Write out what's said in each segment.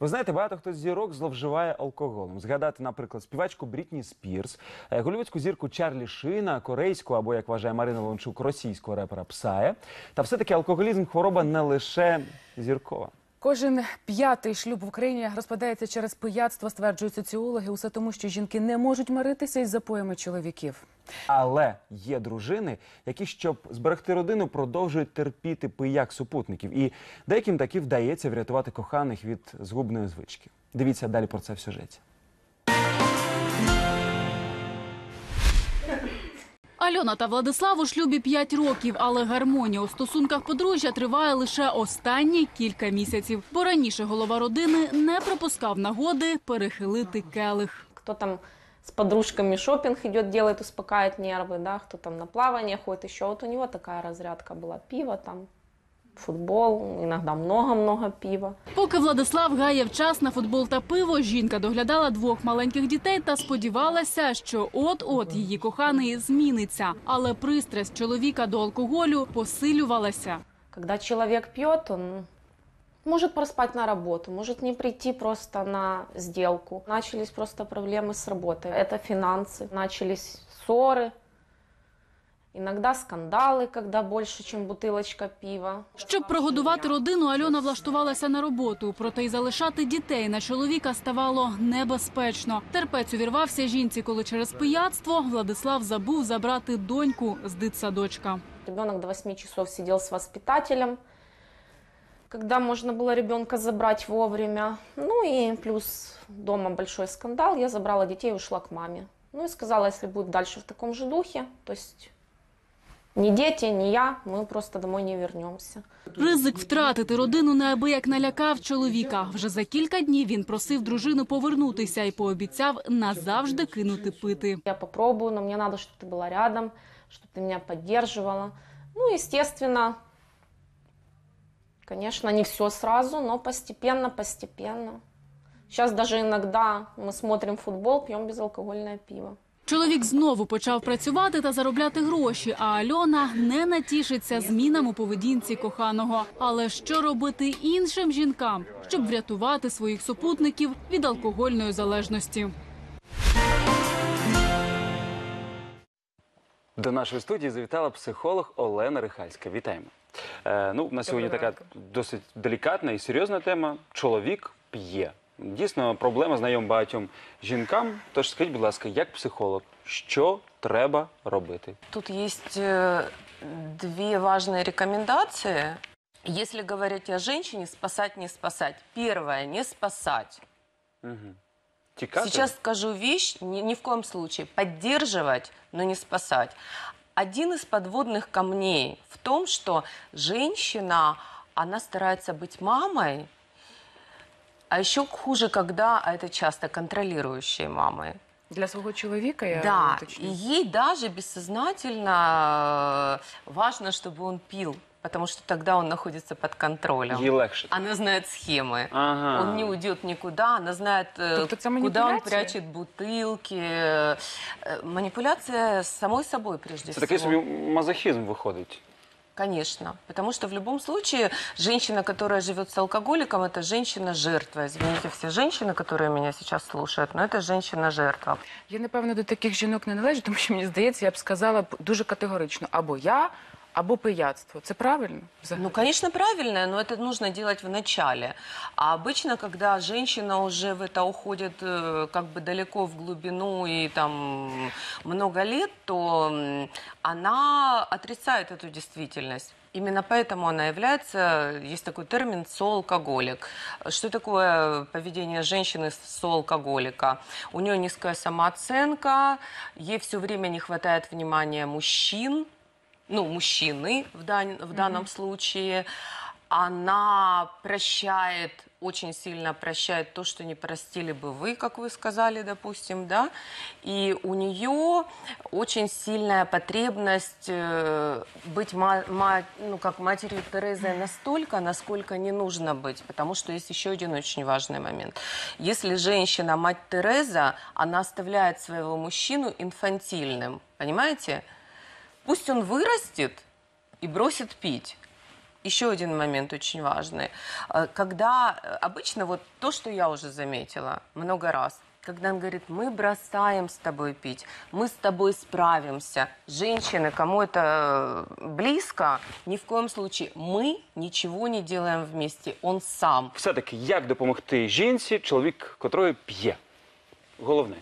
Ви знаєте, багато хто з зірок зловживає алкоголем. Згадати, наприклад, співачку Брітні Спірс, е, голівудську зірку Чарлі Шина, корейську або, як вважає Марина Лончук, російського репера Псая. Та все-таки алкоголізм хвороба не лише зіркова. Кожен п'ятий шлюб в Україні розпадається через пияцтво, стверджують соціологи. Усе тому, що жінки не можуть миритися із запоями чоловіків. Але є дружини, які, щоб зберегти родину, продовжують терпіти пияк супутників. І деяким таки вдається врятувати коханих від згубної звички. Дивіться далі про це в сюжеті. Альона та Владислав у шлюбі 5 років, але гармонія у стосунках подружжя триває лише останні кілька місяців. Бо раніше голова родини не пропускав нагоди перехилити келих. Хто там с подружками шопинг идет, делает, успокаивает нервы, да, кто там на плавание ходит, еще вот у него такая разрядка была, пиво там, футбол, иногда много-много пива. Поки Владислав гаяв час на футбол та пиво, жінка доглядала двох маленьких дітей та сподівалася, що от-от її коханий зміниться. Але пристрасть чоловіка до алкоголю посилювалася. Когда человек пьет, он может проспать на работу, может не прийти просто на сделку. Начались просто проблемы с работой. Это финансы, начались ссоры, иногда скандалы, когда больше, чем бутылочка пива. Щоб прогодувати родину, Альона влаштувалася на роботу. Проте й залишати дітей на чоловіка ставало небезпечно. Терпець увірвався жінці, коли через пияцтво Владислав забув забрати доньку з дитсадочка. Ребенок до 8 часов сидел с воспитателем, когда можно было ребенка забрать вовремя. Ну и плюс дома большой скандал. Я забрала детей и ушла к маме. Ну и сказала, если будет дальше в таком же духе, то есть ни дети, ни я, мы просто домой не вернемся. Ризик втратити родину неабияк налякав чоловіка. Вже за кілька днів він просив дружину повернутися і пообіцяв назавжди кинути пити. Я попробую, но мне надо, чтобы ты была рядом, чтобы ты меня поддерживала. Ну, естественно, конечно, не все сразу, но постепенно, постепенно. Сейчас даже иногда мы смотрим футбол, пьем безалкогольное пиво. Чоловік знову почав працювати та заробляти гроші, а Альона не натішиться змінам у поведінці коханого. Але що робити іншим жінкам, щоб врятувати своїх супутників від алкогольної залежності? До нашої студії завітала психолог Олена Рихальська. Вітаємо. Е, ну, на сьогодні така досить делікатна і серйозна тема. Чоловік п'є. Дійсно, проблема знайома багатьом жінкам. Тож скажіть, будь ласка, як психолог, що треба робити? Тут есть э, две важные рекомендации. Если говорить о женщине, спасать, не спасать. Первое, не спасать. Тікати? Сейчас скажу вещь, ни, ни в коем случае. Поддерживать, но не спасать. Один из подводных камней в том, что женщина, она старается быть мамой, а еще хуже, когда а это часто контролирующие мамы. Для свого чоловіка я Да, уточню. и ей даже бессознательно э, важно, чтобы он пил, потому что тогда он находится под контролем. Їй легше. Она знает схемы. Ага. Он не уйдет никуда, она знает, э, Тобто це куда он маніпуляція? прячет бутылки. Э, Манипуляция с самой собой прежде Це всего. такий собі мазохізм виходить. Конечно, потому что в любом случае женщина, которая живет с алкоголиком, это женщина-жертва. Извините, все женщины, которые меня сейчас слушают, но это женщина-жертва. Я напевно до таких жінок не належу, тому що мені здається, я б сказала б дуже категорично: або я, або пияцтво. Це правильно? взагалі? Ну, конечно, правильно, но это нужно делать в начале. А обычно, когда женщина уже в это уходит э, как бы далеко в глубину и там много лет, то она отрицает эту действительность. Именно поэтому она является, есть такой термин соалкоголик. Что такое поведение женщины соалкоголика? У нее низкая самооценка, ей все время не хватает внимания мужчин, ну, мужчины в, дан- в данном случае, она прощает, очень сильно прощает то, что не простили бы вы, как вы сказали, допустим, да, и у нее очень сильная потребность э, быть ма- ма- ну, как матерью Терезы настолько, насколько не нужно быть, потому что есть еще один очень важный момент. Если женщина мать Тереза, она оставляет своего мужчину инфантильным, понимаете? Пусть он вырастет и бросит пить. еще один момент очень важный. Э, Когда э, обычно вот то, что я уже заметила много раз, когда он говорит, мы бросаем с тобой пить, мы с тобой справимся. Женщины, кому это э, близко, ни в коем случае мы ничего не делаем вместе, он сам. Все-таки, як допомогти жінці, чоловік котрої п'є? Головне.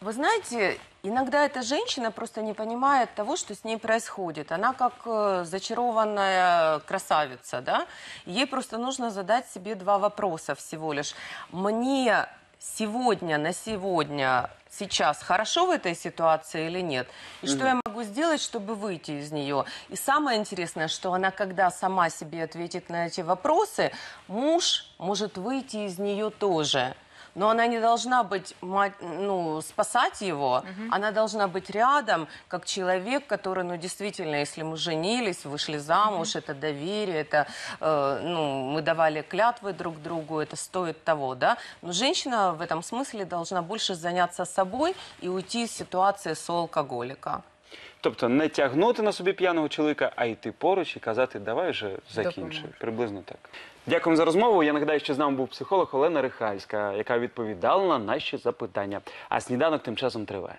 Вы знаете, иногда эта женщина просто не понимает того, что с ней происходит. Она как э, зачарованная красавица, да? Ей просто нужно задать себе два вопроса всего лишь. Мне сегодня, на сегодня, сейчас хорошо в этой ситуации или нет? И что я могу сделать, чтобы выйти из нее? И самое интересное, что она, когда сама себе ответит на эти вопросы, муж может выйти из нее тоже. Но она не должна быть, мать- ну, спасать его, она должна быть рядом, как человек, который, ну, действительно, если мы женились, вышли замуж, это доверие, это, э, ну, мы давали клятвы друг другу, это стоит того, да. Но женщина в этом смысле должна больше заняться собой и уйти из ситуации соалкоголика. Тобто не тягнути на собі п'яного чоловіка, а йти поруч і казати, давай вже закінчуй. Допоможеш. Приблизно так. Дякуємо за розмову. Я нагадаю, що з нами був психолог Олена Рихальська, яка відповідала на наші запитання. А сніданок тим часом триває.